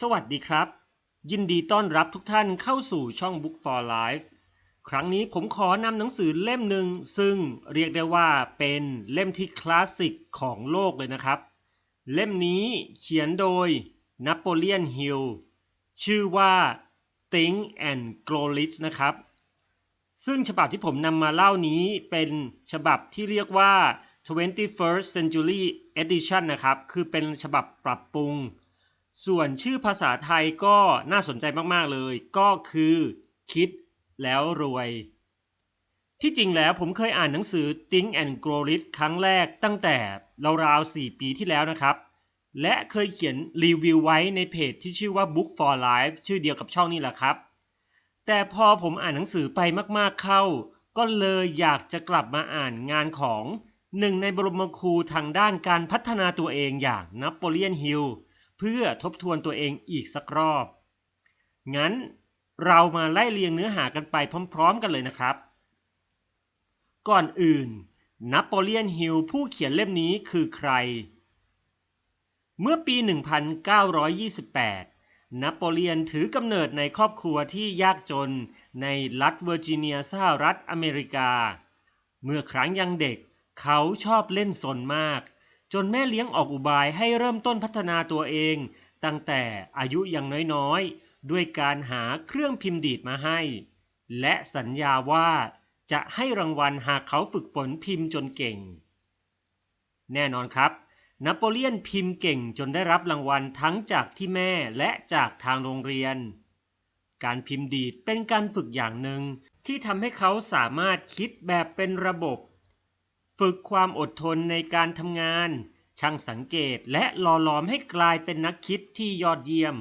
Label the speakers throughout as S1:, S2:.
S1: สวัสดีครับ ยินดีต้อนรับทุกท่านเข้าสู่ช่อง Book for Life ครั้งนี้ผมขอนำหนังสือเล่มหนึ่ง ซึ่งเรียกได้ว่าเป็นเล่มที่คลาสสิกของโลกเลยนะครับ เล่มนี้เขียนโดยนโปเลียนฮิลชื่อว่า Think and Grow Rich นะครับ ซึ่งฉบับที่ผมนำมาเล่านี้เป็นฉบับที่เรียกว่า 21st Century Edition นะครับ คือเป็นฉบับปรับปรุง ส่วนชื่อภาษาไทยก็น่าสนใจมาก ๆ เลย ก็คือคิดแล้วรวย ที่จริงแล้วผมเคยอ่านหนังสือ Think and Grow Rich ครั้งแรกตั้งแต่ราวๆ 4 ปีที่แล้วนะครับ และเคยเขียนรีวิวไว้ในเพจที่ชื่อว่า Book for Life ชื่อเดียวกับช่องนี้แหละครับ แต่พอผมอ่านหนังสือไปมากๆเข้า ก็เลยอยากจะกลับมาอ่านงานของหนึ่งในบรมครูทางด้านการพัฒนาตัวเองอย่างนโปเลียนฮิล เพื่อทบทวนตัวเองอีกสักรอบ งั้นเรามาไล่เรียงเนื้อหากันไปพร้อม ๆ กันเลยนะครับ ก่อนอื่น นโปเลียนฮิลผู้เขียนเล่มนี้คือใคร เมื่อปี 1928 นโปเลียนถือกำเนิดในครอบครัวที่ยากจนในรัฐเวอร์จิเนียสหรัฐอเมริกา เมื่อครั้งยังเด็กเขาชอบเล่นสนมาก จนแม่เลี้ยงออกอุบายให้เริ่มต้นพัฒนาตัวเอง ตั้งแต่อายุยังน้อยๆ ด้วยการหาเครื่องพิมพ์ดีดมาให้ และสัญญาว่าจะให้รางวัลหากเขาฝึกฝนพิมพ์จนเก่ง แน่นอนครับ นโปเลียนพิมพ์เก่งจนได้รับรางวัลทั้งจากที่แม่และจากทางโรงเรียน การพิมพ์ดีดเป็นการฝึกอย่างหนึ่งที่ทำให้เขาสามารถคิดแบบเป็นระบบ ฝึกความอดทนในการทำงาน ช่างสังเกตและหล่อหลอมให้กลายเป็นนักคิดที่ยอดเยี่ยม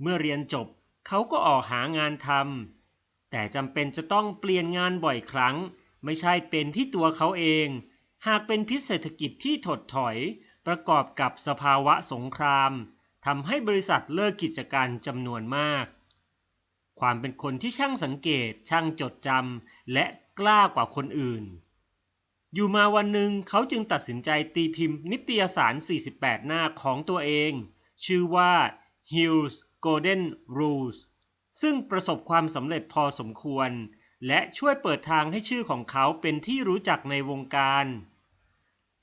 S1: เมื่อเรียนจบเขาก็ออกหางานทำแต่จำเป็นจะต้องเปลี่ยนงานบ่อยครั้ง ไม่ใช่เป็นที่ตัวเขาเอง หากเป็นพิษเศรษฐกิจที่ถดถอย ประกอบกับสภาวะสงครามทำให้บริษัทเลิกกิจการจำนวนมาก ความเป็นคนที่ช่างสังเกตช่างจดจำและกล้ากว่าคนอื่น อยู่มาวันหนึ่งเขาจึงตัดสินใจตีพิมพ์นิตยสาร 48 หน้าของตัวเอง ชื่อว่า Hill's Golden Rules ซึ่งประสบความสำเร็จพอสมควร และช่วยเปิดทางให้ชื่อของเขาเป็นที่รู้จักในวงการ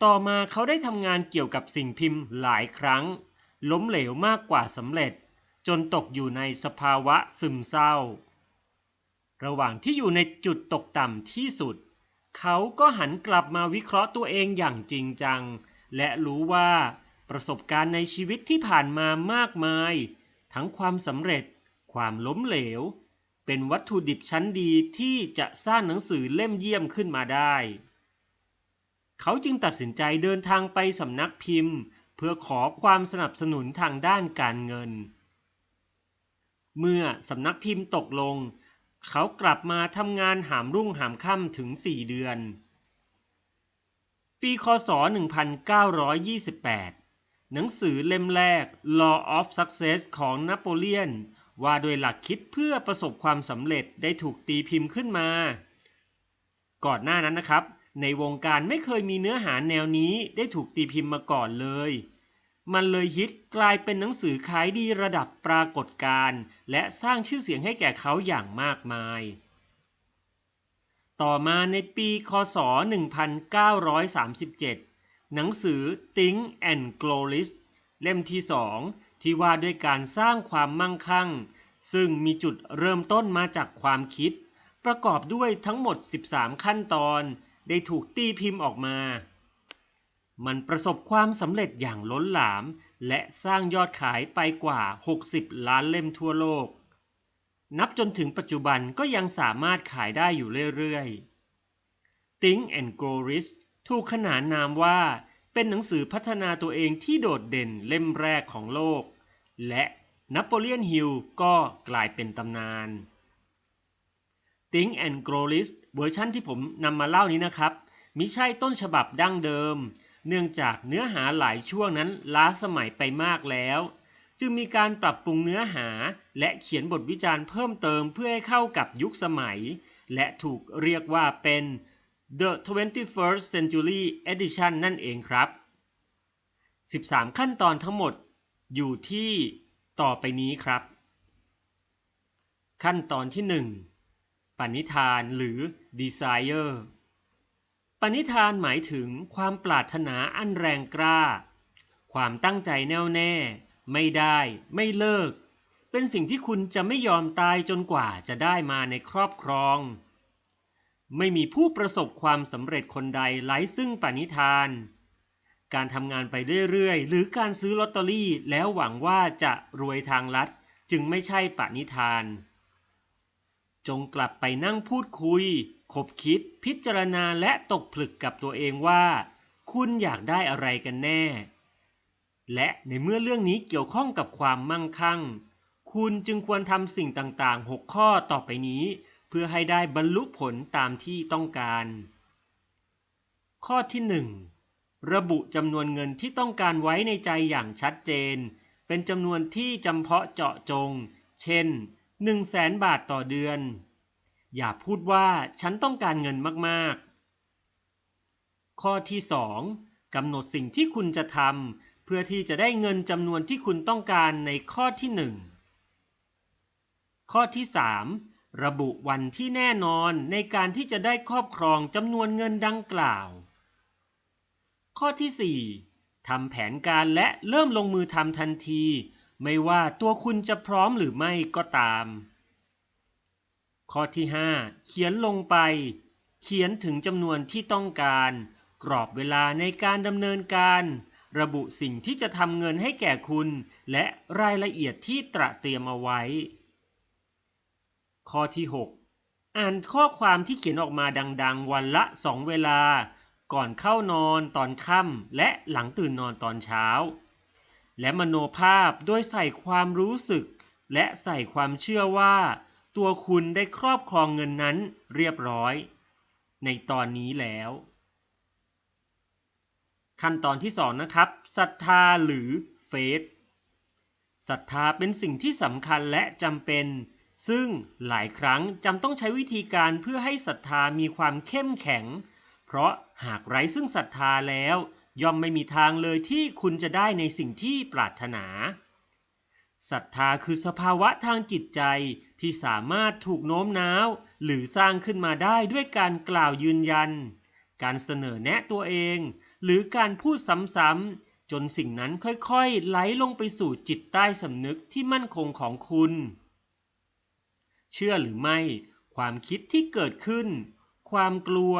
S1: ต่อมาเขาได้ทำงานเกี่ยวกับสิ่งพิมพ์หลายครั้ง ล้มเหลวมากกว่าสำเร็จ จนตกอยู่ในสภาวะซึมเศร้า ระหว่างที่อยู่ในจุดตกต่ำที่สุด เขาก็หันกลับมาวิเคราะห์ตัวเองอย่างจริงจัง และรู้ว่าประสบการณ์ในชีวิตที่ผ่านมามากมาย ทั้งความสำเร็จ ความล้มเหลว เป็นวัตถุดิบชั้นดีที่จะสร้างหนังสือเล่มเยี่ยมขึ้นมาได้ เขาจึงตัดสินใจเดินทางไปสำนักพิมพ์ เพื่อขอความสนับสนุนทางด้านการเงิน เมื่อสำนักพิมพ์ตกลง เขากลับมาทำงานหามรุ่งหามค่ำถึง 4 เดือน ปีคศ 1928 หนังสือเล่มแรก Law of Success ของนโปเลียน ว่าโดยหลักคิดเพื่อประสบความสำเร็จได้ถูกตีพิมพ์ขึ้นมา ก่อนหน้านั้นนะครับ ในวงการไม่เคยมีเนื้อหาแนวนี้ได้ถูกตีพิมพ์มาก่อนเลย มันเลยฮิตกลายเป็นหนังสือขายดีระดับปรากฏการณ์และสร้างชื่อเสียงให้แก่เขาอย่างมากมาย ต่อมาในปีคศ 1937 หนังสือ Think and Grow Rich เล่มที่สองที่ว่าด้วยการสร้างความมั่งคั่ง ซึ่งมีจุดเริ่มต้นมาจากความคิด ประกอบด้วยทั้งหมด 13 ขั้นตอน ได้ถูกตีพิมพ์ออกมา มันประสบความสำเร็จอย่างล้นหลาม และสร้างยอดขายไปกว่า 60 ล้านเล่มทั่วโลก นับจนถึงปัจจุบันก็ยังสามารถขายได้อยู่เรื่อยๆ Think and Grow Rich ถูกขนานนามว่าเป็นหนังสือพัฒนาตัวเองที่โดดเด่นเล่มแรกของโลก และนโปเลียนฮิลก็กลายเป็นตำนาน Think and Grow Rich เวอร์ชั่นที่ผมนำมาเล่านี้นะครับมิใช่ต้นฉบับดั้งเดิม เนื่องจากเนื้อหาหลายช่วงนั้นล้าสมัยไปมากแล้ว จึงมีการปรับปรุงเนื้อหาและเขียนบทวิจารณ์เพิ่มเติมเพื่อให้เข้ากับยุคสมัย และถูกเรียกว่าเป็น The 21st Century Edition นั่นเองครับ 13 ขั้นตอนทั้งหมดอยู่ที่ต่อไปนี้ครับ ขั้นตอนที่หนึ่งปณิธานหรือ desire ปณิธานหมายถึงความปรารถนาอันแรงกล้า ความตั้งใจแน่วแน่ ไม่ได้ไม่เลิก เป็นสิ่งที่คุณจะไม่ยอมตายจนกว่าจะได้มาในครอบครอง ไม่มีผู้ประสบความสำเร็จคนใดไร้ซึ่งปณิธาน การทำงานไปเรื่อยๆ หรือการซื้อลอตเตอรี่แล้วหวังว่าจะรวยทางลัดจึงไม่ใช่ปณิธาน จงกลับไปนั่งพูดคุย คบคิดพิจารณาและตกผลึกกับตัวเองว่า คุณอยากได้อะไรกันแน่ และในเมื่อเรื่องนี้เกี่ยวข้องกับความมั่งคั่ง คุณจึงควรทำสิ่งต่างๆ 6 ข้อต่อไปนี้ เพื่อให้ได้บรรลุผลตามที่ต้องการ ข้อที่ 1 ระบุจำนวนเงินที่ต้องการไว้ในใจอย่างชัดเจน เป็นจำนวนที่จำเพาะเจาะจง เช่น 1 0 0 0 0แสนบาทต่อเดือน อย่าพูดว่าฉันต้องการเงินมากๆ ข้อที่ 2กำหนดสิ่งที่คุณจะทำเพื่อที่จะได้เงินจำนวนที่คุณต้องการในข้อที่ 1 ข้อที่ 3 ระบุวันที่แน่นอนในการที่จะได้ครอบครองจำนวนเงินดังกล่าว ข้อที่ 4ทำแผนการและเริ่มลงมือทำทันที ไม่ว่าตัวคุณจะพร้อมหรือไม่ก็ตาม ข้อที่ 5 เขียนลงไป เขียนถึงจำนวนที่ต้องการ กรอบเวลาในการดำเนินการ ระบุสิ่งที่จะทำเงินให้แก่คุณ และรายละเอียดที่ตระเตรียมเอาไว้ ข้อที่ 6 อ่านข้อความที่เขียนออกมาดังๆ วันละสองเวลา ก่อนเข้านอนตอนค่ำและหลังตื่นนอนตอนเช้า และมโนภาพโดยใส่ความรู้สึก และใส่ความเชื่อว่า ตัวคุณได้ครอบครองเงินนั้นเรียบร้อย ในตอนนี้แล้ว ขั้นตอนที่สองนะครับศรัทธาหรือเฟธศรัทธาเป็นสิ่งที่สำคัญและจำเป็น ซึ่งหลายครั้งจำต้องใช้วิธีการเพื่อให้ศรัทธามีความเข้มแข็ง เพราะหากไร้ซึ่งศรัทธาแล้ว ย่อมไม่มีทางเลยที่คุณจะได้ในสิ่งที่ปรารถนา ศรัทธาคือสภาวะทางจิตใจที่สามารถถูกโน้มน้าว หรือสร้างขึ้นมาได้ด้วยการกล่าวยืนยัน การเสนอแนะตัวเอง หรือการพูดซ้ำๆจนสิ่งนั้นค่อยๆ ไหลลงไปสู่จิตใต้สำนึกที่มั่นคงของคุณ เชื่อหรือไม่ ความคิดที่เกิดขึ้น ความกลัว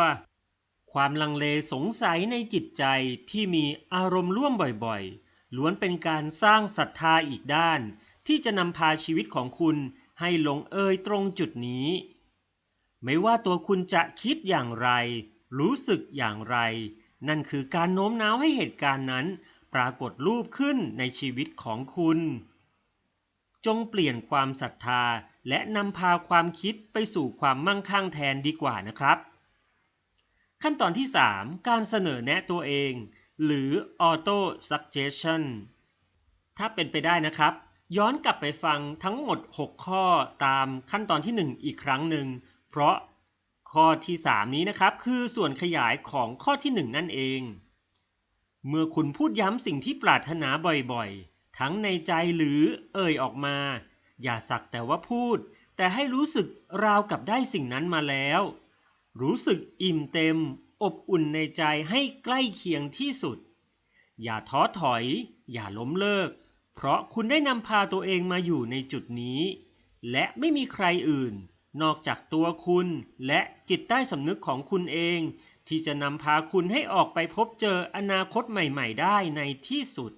S1: ความลังเลสงสัยในจิตใจที่มีอารมณ์ร่วมบ่อยๆ ล้วนเป็นการสร้างศรัทธาอีกด้าน ที่จะนำพาชีวิตของคุณให้ลงเอยตรงจุดนี้ ไม่ว่าตัวคุณจะคิดอย่างไร รู้สึกอย่างไร นั่นคือการโน้มน้าวให้เหตุการณ์นั้น ปรากฏรูปขึ้นในชีวิตของคุณ จงเปลี่ยนความศรัทธาและนำพาความคิดไปสู่ความมั่งคั่งแทนดีกว่านะครับ ขั้นตอนที่ 3 การเสนอแนะตัวเอง หรือ auto suggestion ถ้าเป็นไปได้นะครับ ย้อนกลับไปฟังทั้งหมด 6 ข้อตามขั้นตอนที่ 1 อีกครั้งหนึ่ง เพราะข้อที่ 3 นี้นะครับ คือส่วนขยายของข้อที่ 1 นั่นเอง เมื่อคุณพูดย้ำสิ่งที่ปรารถนาบ่อยๆ ทั้งในใจหรือเอ่ยออกมา อย่าสักแต่ว่าพูด แต่ให้รู้สึกราวกับได้สิ่งนั้นมาแล้ว รู้สึกอิ่มเต็ม อบอุ่นในใจให้ใกล้เคียงที่สุด อย่าท้อถอย อย่าล้มเลิก เพราะคุณได้นำพาตัวเองมาอยู่ในจุดนี้ และไม่มีใครอื่น นอกจากตัวคุณและจิตใต้สำนึกของคุณเอง ที่จะนำพาคุณให้ออกไปพบเจออนาคตใหม่ ๆ ได้ในที่สุด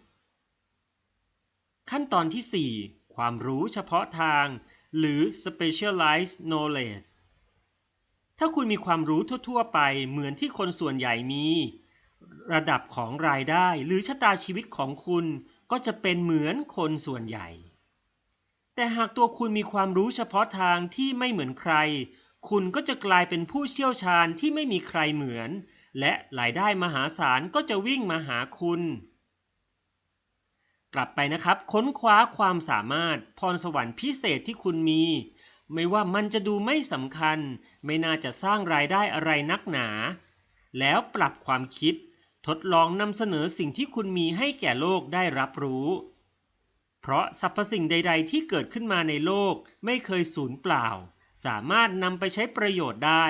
S1: ขั้นตอนที่ 4 ความรู้เฉพาะทาง หรือ specialized knowledge ถ้าคุณมีความรู้ทั่ว ๆ ไปเหมือนที่คนส่วนใหญ่มี ระดับของรายได้หรือชะตาชีวิตของคุณก็จะเป็นเหมือนคนส่วนใหญ่ แต่หากตัวคุณมีความรู้เฉพาะทางที่ไม่เหมือนใคร คุณก็จะกลายเป็นผู้เชี่ยวชาญที่ไม่มีใครเหมือน และรายได้มหาศาลก็จะวิ่งมาหาคุณ กลับไปนะครับ ค้นคว้าความสามารถพรสวรรค์พิเศษที่คุณมี ไม่ว่ามันจะดูไม่สำคัญ ไม่น่าจะสร้างรายได้อะไรนักหนา แล้วปรับความคิด ทดลองนำเสนอสิ่งที่คุณมีให้แก่โลกได้รับรู้ เพราะสรรพสิ่งใด ๆ ที่เกิดขึ้นมาในโลกไม่เคยสูญเปล่า สามารถนำไปใช้ประโยชน์ได้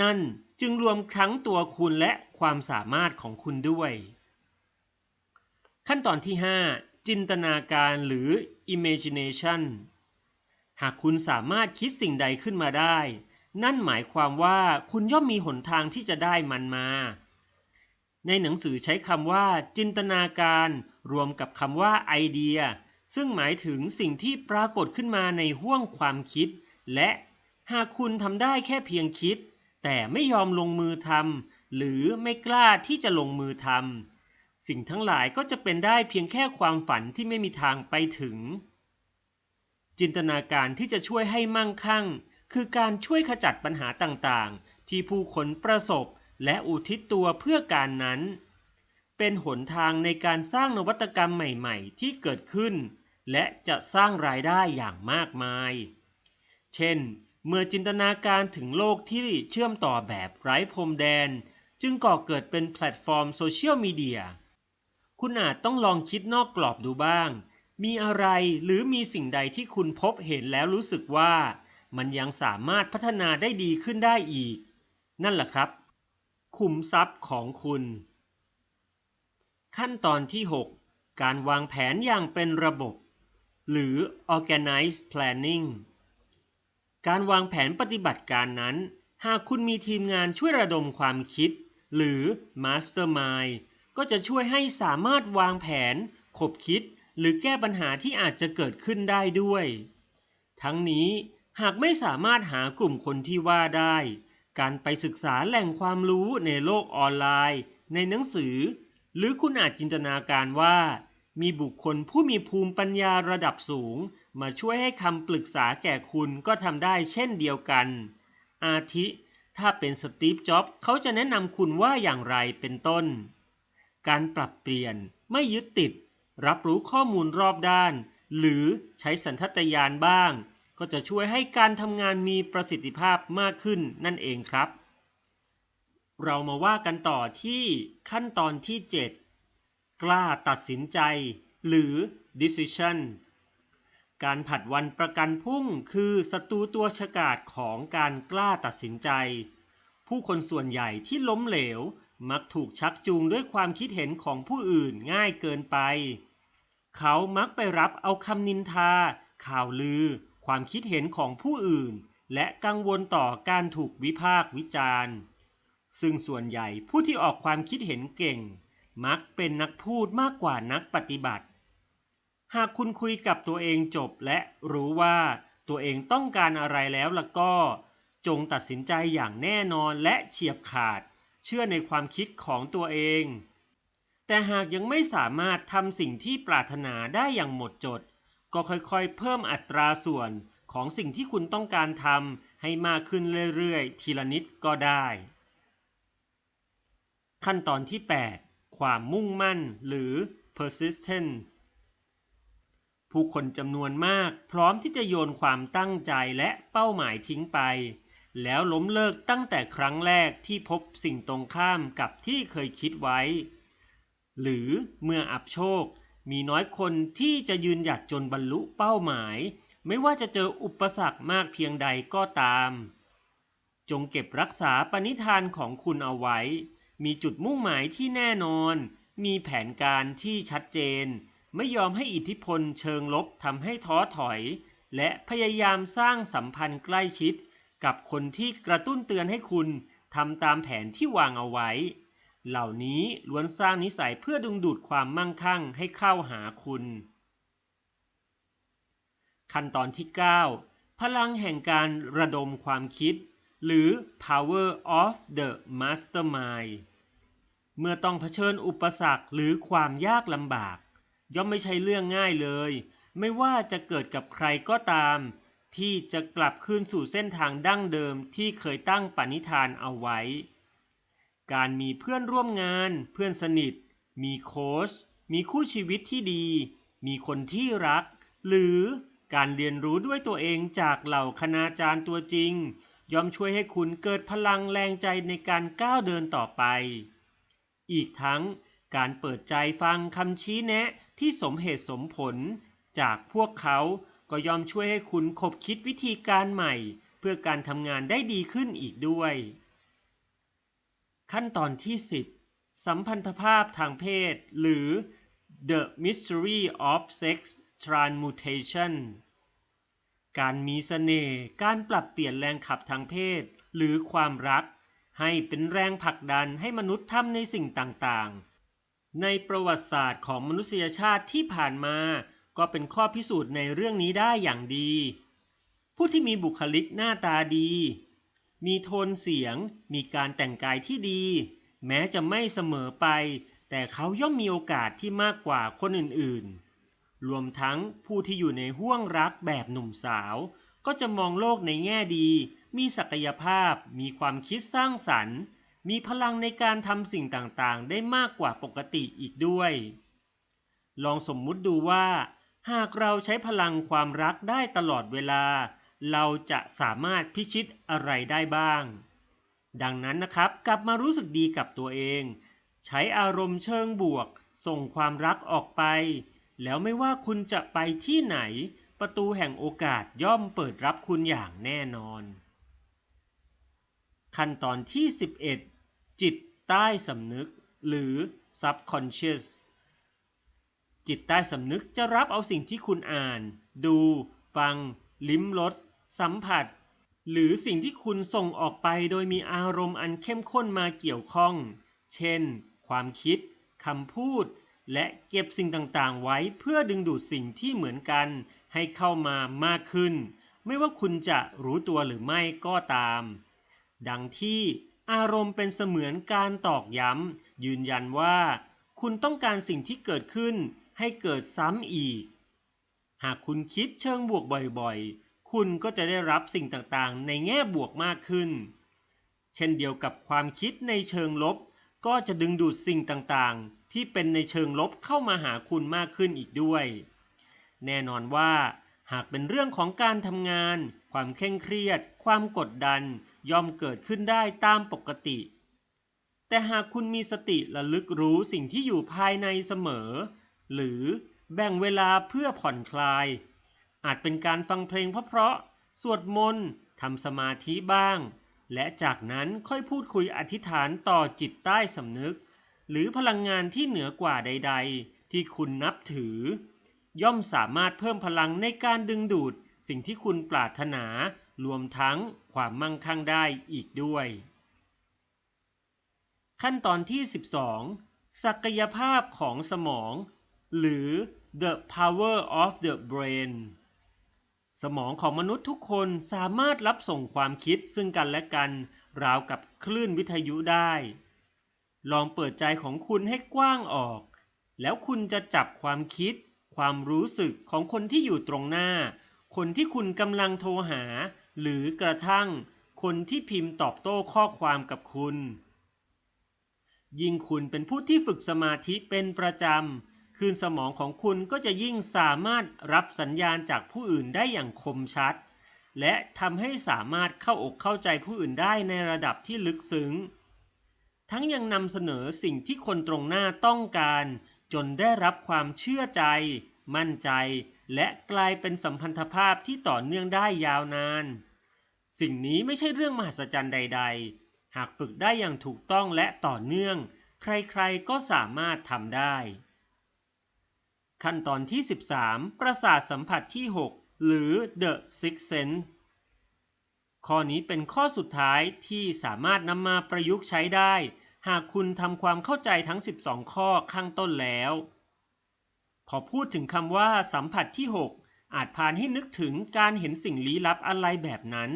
S1: นั่นจึงรวมทั้งตัวคุณและความสามารถของคุณด้วย ขั้นตอนที่ 5 จินตนาการหรือ imagination หากคุณสามารถคิดสิ่งใดขึ้นมาได้ นั่นหมายความว่าคุณย่อมมีหนทางที่จะได้มันมา ในหนังสือใช้คำว่า จินตนาการ รวมกับคำว่าไอเดีย ซึ่งหมายถึงสิ่งที่ปรากฏขึ้นมาในห้วงความคิด และหากคุณทำได้แค่เพียงคิด แต่ไม่ยอมลงมือทำหรือไม่กล้าที่จะลงมือทำสิ่งทั้งหลายก็จะเป็นได้เพียงแค่ความฝันที่ไม่มีทางไปถึง จินตนาการที่จะช่วยให้มั่งคั่ง คือการช่วยขจัดปัญหาต่างๆ ที่ผู้คนประสบและอุทิศตัวเพื่อการนั้น เป็นหนทางในการสร้างนวัตกรรมใหม่ๆ ที่เกิดขึ้น และจะสร้างรายได้อย่างมากมาย เช่น เมื่อจินตนาการถึงโลกที่เชื่อมต่อแบบไร้พรมแดน จึงก่อเกิดเป็นแพลตฟอร์มโซเชียลมีเดีย คุณอาจต้องลองคิดนอกกรอบดูบ้าง มีอะไรหรือมีสิ่งใดที่คุณพบเห็นแล้วรู้สึกว่า มันยังสามารถพัฒนาได้ดีขึ้นได้อีก นั่นแหละครับขุมทรัพย์ของคุณ ขั้นตอนที่ 6 การวางแผนอย่างเป็นระบบ หรือ organized planning การวางแผนปฏิบัติการนั้น หากคุณมีทีมงานช่วยระดมความคิด หรือ mastermind ก็จะช่วยให้สามารถวางแผน ขบคิด หรือแก้ปัญหาที่อาจจะเกิดขึ้นได้ด้วย ทั้งนี้หากไม่สามารถหากลุ่มคนที่ว่าได้ การไปศึกษาแหล่งความรู้ในโลกออนไลน์ ในหนังสือ หรือคุณอาจจินตนาการว่า มีบุคคลผู้มีภูมิปัญญาระดับสูง มาช่วยให้คำปรึกษาแก่คุณก็ทำได้เช่นเดียวกัน อาทิ ถ้าเป็นสตีฟจ็อบเขาจะแนะนำคุณว่าอย่างไรเป็นต้น การปรับเปลี่ยนไม่ยึดติด รับรู้ข้อมูลรอบด้าน หรือใช้สัญชาตญาณบ้าง ก็จะช่วยให้การทำงานมีประสิทธิภาพมากขึ้นนั่นเองครับ เรามาว่ากันต่อที่ขั้นตอนที่ 7 กล้าตัดสินใจ หรือ decision การผัดวันประกันพุ่งคือศัตรูตัวฉกาจของการกล้าตัดสินใจ ผู้คนส่วนใหญ่ที่ล้มเหลว มักถูกชักจูงด้วยความคิดเห็นของผู้อื่นง่ายเกินไป เขามักไปรับเอาคำนินทา ข่าวลือ ความคิดเห็นของผู้อื่น และกังวลต่อการถูกวิพากษ์วิจารณ์ ซึ่งส่วนใหญ่ผู้ที่ออกความคิดเห็นเก่ง มักเป็นนักพูดมากกว่านักปฏิบัติ หากคุณคุยกับตัวเองจบและรู้ว่าตัวเองต้องการอะไรแล้วล่ะก็ จงตัดสินใจอย่างแน่นอนและเฉียบขาด เชื่อในความคิดของตัวเอง แต่หากยังไม่สามารถทำสิ่งที่ปรารถนาได้อย่างหมดจด ก็ค่อยๆ เพิ่มอัตราส่วนของสิ่งที่คุณต้องการทำให้มากขึ้นเรื่อยๆ ทีละนิดก็ได้ ขั้นตอนที่ 8 ความมุ่งมั่นหรือ persistent ผู้คนจำนวนมากพร้อมที่จะโยนความตั้งใจและเป้าหมายทิ้งไป แล้วล้มเลิกตั้งแต่ครั้งแรกที่พบสิ่งตรงข้ามกับที่เคยคิดไว้ หรือเมื่ออับโชค มีน้อยคนที่จะยืนหยัดจนบรรลุเป้าหมาย ไม่ว่าจะเจออุปสรรคมากเพียงใดก็ตาม จงเก็บรักษาปณิธานของคุณเอาไว้ มีจุดมุ่งหมายที่แน่นอน มีแผนการที่ชัดเจน ไม่ยอมให้อิทธิพลเชิงลบทำให้ท้อถอย และพยายามสร้างสัมพันธ์ใกล้ชิด กับคนที่กระตุ้นเตือนให้คุณทำตามแผนที่วางเอาไว้ เหล่านี้ล้วนสร้างนิสัยเพื่อดึงดูดความมั่งคั่งให้เข้าหาคุณ ขั้นตอนที่ 9 พลังแห่งการระดมความคิด หรือ power of the mastermind เมื่อต้องเผชิญอุปสรรคหรือความยากลำบาก ย่อมไม่ใช่เรื่องง่ายเลย ไม่ว่าจะเกิดกับใครก็ตาม ที่จะกลับคืนสู่เส้นทางดั้งเดิมที่เคยตั้งปณิธานเอาไว้ การมีเพื่อนร่วมงาน เพื่อนสนิท มีโค้ช มีคู่ชีวิตที่ดี มีคนที่รัก หรือการเรียนรู้ด้วยตัวเองจากเหล่าคณาจารย์ตัวจริง ย่อมช่วยให้คุณเกิดพลังแรงใจในการก้าวเดินต่อไป อีกทั้งการเปิดใจฟังคำชี้แนะที่สมเหตุสมผล จากพวกเขาก็ยอมช่วยให้คุณคบคิดวิธีการใหม่ เพื่อการทำงานได้ดีขึ้นอีกด้วย ขั้นตอนที่ 10 สัมพันธภาพทางเพศ หรือ The Mystery of Sex Transmutation การมีเสน่ห์ การปรับเปลี่ยนแรงขับทางเพศ หรือความรัก ให้เป็นแรงผลักดันให้มนุษย์ทำในสิ่งต่างๆ ในประวัติศาสตร์ของมนุษยชาติที่ผ่านมา ก็เป็นข้อพิสูจน์ในเรื่องนี้ได้อย่างดี ผู้ที่มีบุคลิกหน้าตาดี มีโทนเสียง มีการแต่งกายที่ดี แม้จะไม่เสมอไป แต่เขาย่อมมีโอกาสที่มากกว่าคนอื่นๆ รวมทั้งผู้ที่อยู่ในห้วงรักแบบหนุ่มสาว ก็จะมองโลกในแง่ดี มีศักยภาพ มีความคิดสร้างสรรค์ มีพลังในการทำสิ่งต่างๆ ได้มากกว่าปกติอีกด้วย ลองสมมุติดูว่า หากเราใช้พลังความรักได้ตลอดเวลา เราจะสามารถพิชิตอะไรได้บ้าง ดังนั้นนะครับกลับมารู้สึกดีกับตัวเอง ใช้อารมณ์เชิงบวก ส่งความรักออกไป แล้วไม่ว่าคุณจะไปที่ไหน ประตูแห่งโอกาสย่อมเปิดรับคุณอย่างแน่นอน ขั้นตอนที่ 11 จิตใต้สำนึก หรือ subconscious จิตใต้สำนึกจะรับเอาสิ่งที่คุณอ่าน ดู ฟัง ลิ้มรส สัมผัส หรือสิ่งที่คุณส่งออกไปโดยมีอารมณ์อันเข้มข้นมาเกี่ยวข้อง เช่น ความคิดคำพูด และเก็บสิ่งต่างๆ ไว้เพื่อดึงดูดสิ่งที่เหมือนกัน ให้เข้ามามากขึ้น ไม่ว่าคุณจะรู้ตัวหรือไม่ก็ตาม ดังที่อารมณ์เป็นเสมือนการตอกย้ำ ยืนยันว่า คุณต้องการสิ่งที่เกิดขึ้นให้เกิดซ้ำอีก หากคุณคิดเชิงบวกบ่อยๆ คุณก็จะได้รับสิ่งต่างๆ ในแง่บวกมากขึ้น เช่นเดียวกับความคิดในเชิงลบ ก็จะดึงดูดสิ่งต่างๆ ที่เป็นในเชิงลบเข้ามาหาคุณมากขึ้นอีกด้วย แน่นอนว่า หากเป็นเรื่องของการทำงาน ความเคร่งเครียด ความกดดัน ย่อมเกิดขึ้นได้ตามปกติ แต่หากคุณมีสติระลึกรู้สิ่งที่อยู่ภายในเสมอ หรือแบ่งเวลาเพื่อผ่อนคลาย อาจเป็นการฟังเพลงเพราะๆสวดมนต์ทำสมาธิบ้าง และจากนั้นค่อยพูดคุยอธิษฐานต่อจิตใต้สำนึก หรือพลังงานที่เหนือกว่าใด ๆ ที่คุณนับถือ ย่อมสามารถเพิ่มพลังในการดึงดูด สิ่งที่คุณปรารถนารวมทั้งความมั่งคั่งได้อีกด้วย ขั้นตอนที่ 12 ศักยภาพของสมอง หรือ the power of the brain สมองของมนุษย์ทุกคนสามารถรับส่งความคิดซึ่งกันและกัน ราวกับคลื่นวิทยุได้ ลองเปิดใจของคุณให้กว้างออก แล้วคุณจะจับความคิด ความรู้สึกของคนที่อยู่ตรงหน้า คนที่คุณกำลังโทรหา หรือกระทั่ง คนที่พิมพ์ตอบโต้ข้อความกับคุณ ยิ่งคุณเป็นผู้ที่ฝึกสมาธิเป็นประจำ คืนสมองของคุณก็จะยิ่งสามารถรับสัญญาณจากผู้อื่นได้อย่างคมชัด และทำให้สามารถเข้าอกเข้าใจผู้อื่นได้ในระดับที่ลึกซึ้ง ทั้งยังนำเสนอสิ่งที่คนตรงหน้าต้องการ จนได้รับความเชื่อใจ มั่นใจ และกลายเป็นสัมพันธภาพที่ต่อเนื่องได้ยาวนาน สิ่งนี้ไม่ใช่เรื่องมหัศจรรย์ใด ๆ หากฝึกได้อย่างถูกต้องและต่อเนื่อง ใครๆก็สามารถทำได้ ขั้นตอนที่ 13 ประสาทสัมผัสที่ 6 หรือ The Sixth Sense ข้อนี้เป็นข้อสุดท้ายที่สามารถนำมาประยุกต์ใช้ได้ หากคุณทำความเข้าใจทั้ง 12 ข้อข้างต้นแล้ว พอพูดถึงคำว่าสัมผัสที่ 6 อาจพานให้นึกถึงการเห็นสิ่งลี้ลับอะไรแบบนั้น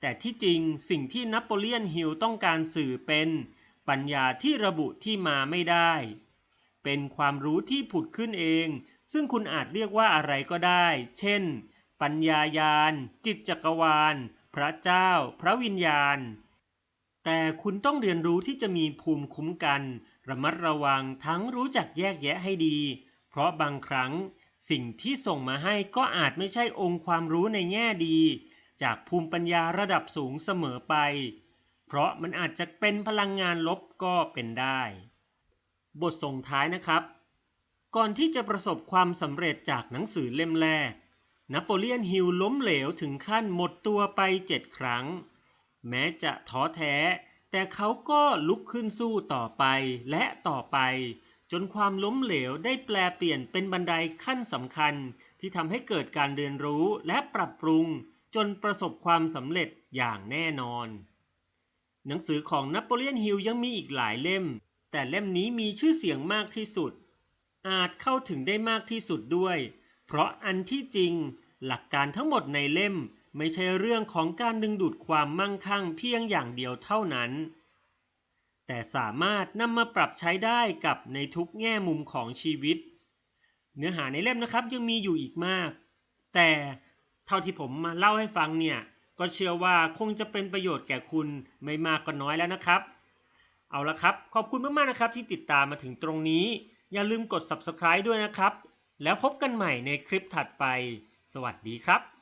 S1: แต่ที่จริงสิ่งที่นโปเลียนฮิลต้องการสื่อเป็น ปัญญาที่ระบุที่มาไม่ได้ เป็นความรู้ที่ผุดขึ้นเอง ซึ่งคุณอาจเรียกว่าอะไรก็ได้ เช่น ปัญญายาณจิตจักรวาล พระเจ้า พระวิญญาณ แต่คุณต้องเรียนรู้ที่จะมีภูมิคุ้มกัน ระมัดระวังทั้งรู้จักแยกแยะให้ดี เพราะบางครั้ง สิ่งที่ส่งมาให้ก็อาจไม่ใช่องค์ความรู้ในแง่ดี จากภูมิปัญญาระดับสูงเสมอไป เพราะมันอาจจะเป็นพลังงานลบก็เป็นได้ บทส่งท้ายนะครับ ก่อนที่จะประสบความสำเร็จจากหนังสือเล่มแรก นโปเลียนฮิลล้มเหลวถึงขั้นหมดตัวไปเจ็ดครั้ง แม้จะท้อแท้ แต่เขาก็ลุกขึ้นสู้ต่อไปและต่อไป จนความล้มเหลวได้แปลเปลี่ยนเป็นบันไดขั้นสำคัญ ที่ทำให้เกิดการเรียนรู้และปรับปรุง จนประสบความสำเร็จอย่างแน่นอน หนังสือของนโปเลียนฮิลยังมีอีกหลายเล่ม แต่เล่มนี้มีชื่อเสียงมากที่สุด อาจเข้าถึงได้มากที่สุดด้วย เพราะอันที่จริง หลักการทั้งหมดในเล่มไม่ใช่เรื่องของการดึงดูดความมั่งคั่งเพียงอย่างเดียวเท่านั้น แต่สามารถนำมาปรับใช้ได้กับในทุกแง่มุมของชีวิต เนื้อหาในเล่มนะครับยังมีอยู่อีกมาก แต่เท่าที่ผมมาเล่าให้ฟังเนี่ยก็เชื่อว่าคงจะเป็นประโยชน์แก่คุณไม่มากก็น้อยแล้วนะครับ เอาละครับ ขอบคุณมากๆนะครับที่ติดตามมาถึงตรงนี้ อย่าลืมกด subscribe ด้วยนะครับ แล้วพบกันใหม่ในคลิปถัดไป สวัสดีครับ